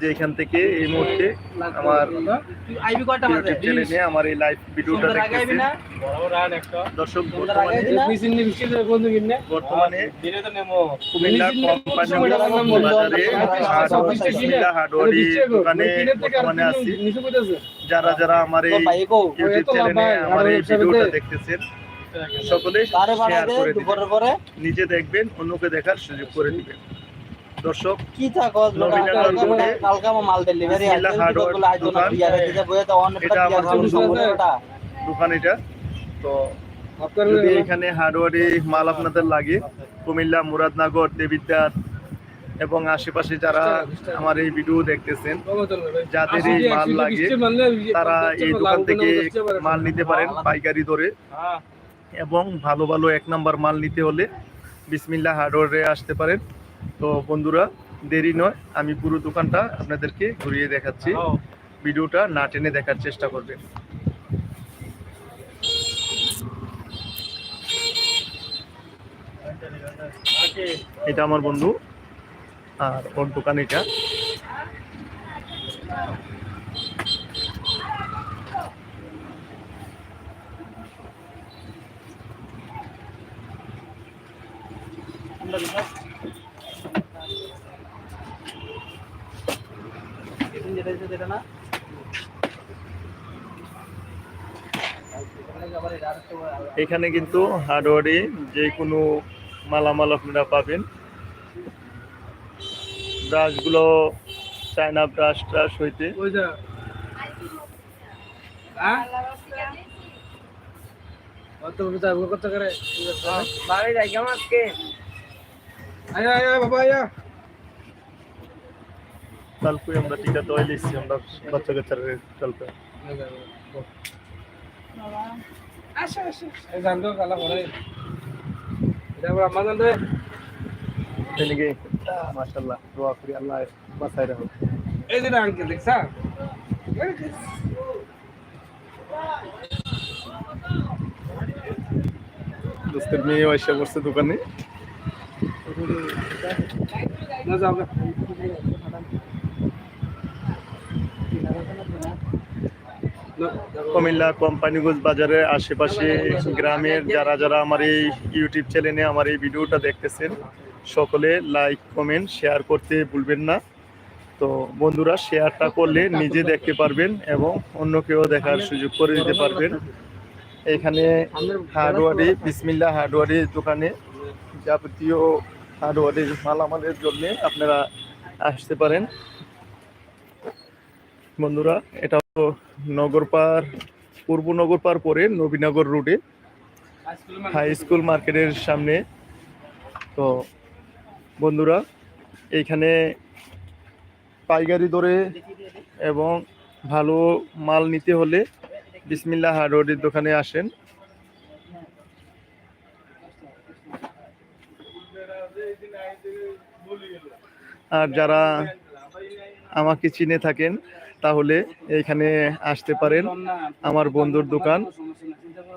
যে এখান থেকে এই মুহূর্তে আমার ইউটিউব চ্যানেলে আমার এই লাইভ ভিডিওটা দেখতেছেন দর্শক বর্তমানে বর্তমানে কুমিল্লা কোম্পানি বাজারে বিসমিল্লাহ হার্ডওয়ারি দোকানে বর্তমানে আছি। যারা যারা আমার এই ইউটিউব চ্যানেলে আমার এই ভিডিওটা দেখতেছেন সকলে তারে শেয়ার করে দিবেন। নিজে দেখবেন অন্যকে দেখার সুযোগ করে দিবেন। দর্শক কি থাকো কালকে মাল ডেলিভারি দোকান। এটা আমার দোকান এটা। তো যদি এখানে হার্ডওয়ারি মাল আপনাদের লাগে কুমিল্লা মুরাদনগর দেবিদ্বার এবং আশেপাশে যারা আমার এই ভিডিও দেখতেছেন যাদের এই মাল লাগে তারা এই দোকান থেকে মাল নিতে পারেন পাইকারি দরে। এবং ভালো ভালো এক নাম্বার মাল নিতে হলে বিসমিল্লা হার্ডওয়ারে আসতে পারেন। তো বন্ধুরা দেরি নয় আমি পুরো দোকানটা আপনাদেরকে ঘুরিয়ে দেখাচ্ছি। ভিডিওটা না টেনে দেখার চেষ্টা করবেন। এটা আমার বন্ধু আর ওর দোকান এটা। না? এখানে কিন্তু হার্ডওয়ারে যে কোনো মালামাল আপনারা পাবেন। ব্রাশগুলো চায়না ব্রাশ ট্রাশ হইতে। বাড়ি যাই কেমন আজকে কালকে আমরা টিকা লিখছি আমরা বাচ্চা কাচ্চার কালকে তেনেকে মাশাল্লাহ দোয়া করি আল্লাহ বাঁচাই রাখো এই যে আঙ্কেল দেখছা? দোস্তের মেয়ে এসে বসছে দোকানে। না যাবে কুমিল্লা কোম্পানিগঞ্জ বাজারের আশেপাশে গ্রামের যারা যারা আমার এই ইউটিউব চ্যানেলে আমার এই ভিডিওটা দেখতেছেন, সকলে লাইক কমেন্ট শেয়ার করতে ভুলবেন না। তো বন্ধুরা শেয়ারটা করলে নিজে দেখতে পারবেন এবং অন্যকেও দেখার সুযোগ করে দিতে পারবেন। এখানে হার্ডওয়ারি বিসমিল্লা হার্ডওয়ারি দোকানে যাবতীয় হার্ডওয়ারির মালামালের জন্য আপনারা আসতে পারেন। বন্ধুরা, এটা হলো নগরপার পূর্ব নগরপার পরে নবীনগর রোডে হাই স্কুল মার্কেটের সামনে। তো বন্ধুরা, এইখানে পাইকারি দরে এবং ভালো মাল নিতে হলে বিসমিল্লা হার্ডওয়ারের দোকানে আসেন। আর যারা আমাকে চিনে থাকেন তাহলে এইখানে আসতে পারেন আমার বন্ধুর দোকান।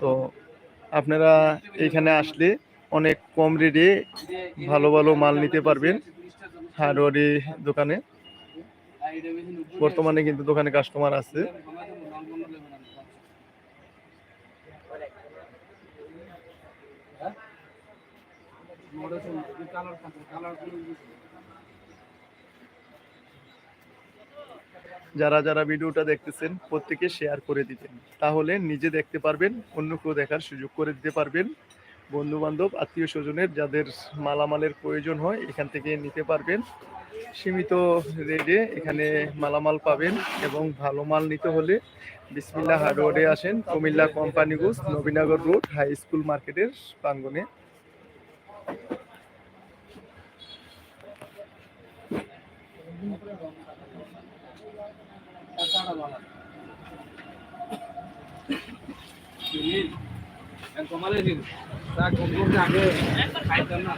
তো আপনারা এইখানে আসলে অনেক কম রেটে ভালো ভালো মাল নিতে পারবেন হার্ডওয়ারি দোকানে। বর্তমানে কিন্তু দোকানে কাস্টমার আছে। যারা যারা ভিডিওটা দেখতেছেন প্রত্যেকে শেয়ার করে দিবেন। তাহলে নিজে দেখতে পারবেন, অন্য কেউ দেখার সুযোগ করে দিতে পারবেন। বন্ধু বান্ধব আত্মীয় স্বজনের যাদের মালামালের প্রয়োজন হয়, এখান থেকে নিতে পারবেন। সীমিত রেটে এখানে মালামাল পাবেন এবং ভালো মাল নিতে হলে বিসমিল্লা হার্ডওয়ারে আসেন। Comilla Companiganj Nabinagar road, high school মার্কেটের প্রাঙ্গণে কমালে দিন। তা কম করতে আগে খাইতাম না।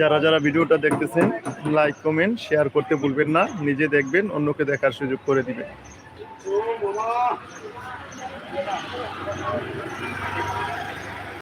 যারা যারা ভিডিওটা দেখতেছেন লাইক কমেন্ট শেয়ার করতে ভুলবেন না। নিজে দেখবেন, অন্যকে দেখার সুযোগ করে দিবেন।